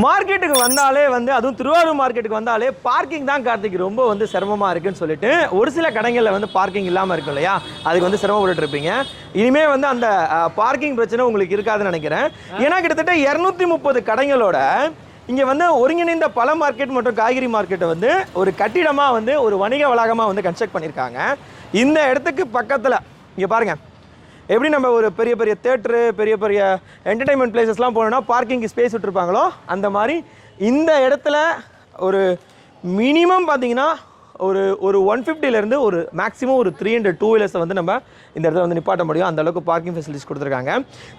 மார்க்கெட்டுக்கு வந்தாலே வந்து அதுவும் திருவாரூர் மார்க்கெட்டுக்கு வந்தாலே பார்க்கிங் தான் கார்த்திக் ரொம்ப வந்து சிரமமாக இருக்குன்னு சொல்லிட்டு ஒரு சில கடைகளில் வந்து பார்க்கிங் இல்லாமல் இருக்கும் இல்லையா? அதுக்கு வந்து சிரமப்பட்டு இருப்பீங்க. இனிமே வந்து அந்த பார்க்கிங் பிரச்சனை உங்களுக்கு இருக்காதுன்னு நினைக்கிறேன். ஏன்னா கிட்டத்தட்ட இரநூத்தி முப்பது கடைகளோட இங்கே வந்து ஒருங்கிணைந்த பழ மார்க்கெட் மற்றும் காய்கறி மார்க்கெட்டை வந்து ஒரு கட்டிடமாக வந்து ஒரு வணிக வளாகமாக வந்து கன்ஸ்ட்ரக்ட் பண்ணியிருக்காங்க. இந்த இடத்துக்கு பக்கத்தில் இங்கே பாருங்கள் எப்படி நம்ம ஒரு பெரிய பெரிய தேட்டரு பெரிய பெரிய என்டர்டைன்மெண்ட் பிளேசஸ்லாம் போனோம்னா பார்க்கிங் ஸ்பேஸ் விட்டுருப்பாங்களோ அந்த மாதிரி இந்த இடத்துல ஒரு மினிமம் பார்த்தீங்கன்னா ஒரு ஒரு ஒன் ஃபிஃப்டிலேருந்து ஒரு மேக்ஸிமம் ஒரு த்ரீ ஹண்ட்ரட் டூ வீலர்ஸை வந்து நம்ம இந்த இடத்துல வந்து நிப்பாட்ட முடியும். அந்த அளவுக்கு பார்க்கிங் ஃபெசிலிட்டிஸ் கொடுத்துருக்காங்க.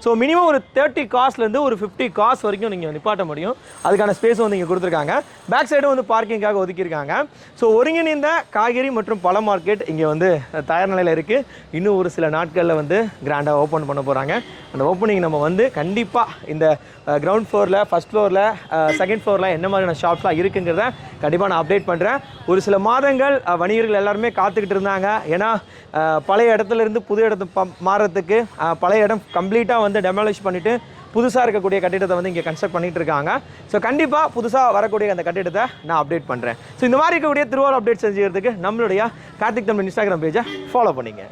ஸோ மினிமம் ஒரு தேர்ட்டி காஸ்ட்லேருந்து ஒரு ஃபிஃப்டி காஸ் வரைக்கும் நீங்கள் நிப்பாட்ட முடியும். அதுக்கான ஸ்பேஸும் வந்து இங்கே கொடுத்துருக்காங்க. பேக் சைடும் வந்து பார்க்கிங்காக ஒதுக்கியிருக்காங்க. ஸோ ஒருங்கிணைந்த காய்கறி மற்றும் பழ மார்க்கெட் இங்கே வந்து தயார் நிலையில் இருக்குது இன்னும் ஒரு சில நாட்களில் வந்து கிராண்டாக ஓப்பன் பண்ண போகிறாங்க அந்த ஓப்பனிங் நம்ம வந்து கண்டிப்பாக இந்த கிரவுண்ட் ஃப்ளோரில் ஃபஸ்ட் ஃப்ளோரில் செகண்ட் ஃப்ளோரில் என்ன மாதிரியான ஷாப்ஸ்லாம் இருக்குங்கிறத கண்டிப்பாக நான் அப்டேட் பண்ணுறேன் ஒரு சில மாதங்கள் வணிகர்கள் எல்லாருமே காத்துக்கிட்டு இருந்தாங்க. ஏன்னா பழைய இடத்துல இருந்து புது இடத்து மாறுறதுக்கு பழைய இடம் கம்ப்ளீட்டாக வந்து டெமாலிஷ் பண்ணிவிட்டு புதுசாக இருக்கக்கூடிய கட்டிடத்தை வந்து இங்கே கன்ஸ்ட்ரக்ட் பண்ணிகிட்டு இருக்காங்க. ஸோ கண்டிப்பாக புதுசாக வரக்கூடிய அந்த கட்டிடத்தை நான் அப்டேட் பண்ணுறேன் ஸோ இந்த மாதிரி இருக்கக்கூடிய திருவாரூர் அப்டேட் செஞ்சுக்கிறதுக்கு நம்மளுடைய கார்த்திக் தமிழ் இன்ஸ்டாகிராம் பேஜை ஃபாலோ பண்ணிங்க.